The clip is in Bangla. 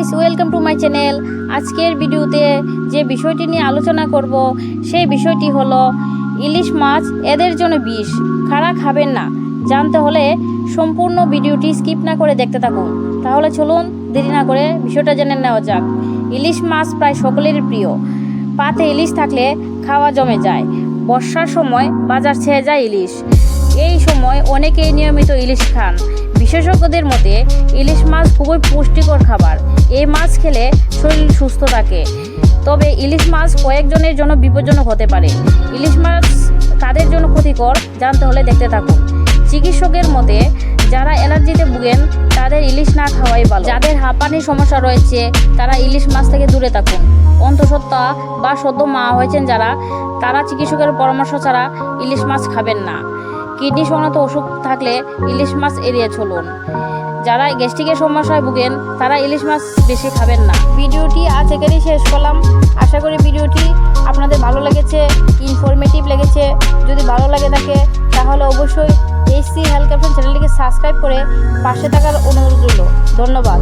Guys welcome to my channel আজকের ভিডিওতে যে বিষয়টি নিয়ে আলোচনা করব, সেই বিষয়টি হলো ইলিশ মাছ এদের জন্য বিষ। খাড়া খাবেন না। জানতে হলে সম্পূর্ণ ভিডিওটি স্কিপ না করে দেখতে থাকুন। তাহলে চলুন, দেরি না করে বিষয়টা জেনে নেওয়া যাক। ইলিশ মাছ প্রায় সকলের প্রিয়। পাতে ইলিশ থাকলে খাওয়া জমে যায়। বর্ষার সময় বাজার ছেয়ে যায় ইলিশ। এই সময় অনেকেই নিয়মিত ইলিশ খান। বিশেষজ্ঞদের মতে, ইলিশ মাছ খুবই পুষ্টিকর খাবার। এই মাছ খেলে শরীর সুস্থ থাকে। তবে ইলিশ মাছ কয়েকজনের জন্য বিপজ্জনক হতে পারে। ইলিশ মাছ কাদের জন্য ক্ষতিকর জানতে হলে দেখতে থাকুন। চিকিৎসকের মতে, যারা অ্যালার্জিতে ভুগেন, তাদের ইলিশ না খাওয়াই ভালো। যাদের হাঁপানির সমস্যা রয়েছে, তারা ইলিশ মাছ থেকে দূরে থাকুন। অন্তঃসত্ত্বা বা সদ্য মা হয়েছেন যারা, তারা চিকিৎসকের পরামর্শ ছাড়া ইলিশ মাছ খাবেন না। কিডনি সংক্রান্ত অসুখ থাকলে ইলিশ মাছ এড়িয়ে চলুন। যারা গ্যাস্ট্রিকের সমস্যায় ভুগেন, তারা ইলিশ মাছ বেশি খাবেন না। ভিডিওটি আজ এখানেই শেষ করলাম। আশা করি ভিডিওটি আপনাদের ভালো লেগেছে ইনফরমেটিভ লেগেছে। যদি ভালো লাগে থাকে, তাহলে অবশ্যই এইচসি হেলথ ক্যাপ্টেন চ্যানেলটিকে সাবস্ক্রাইব করে পাশে থাকার অনুরোধ রইল। ধন্যবাদ।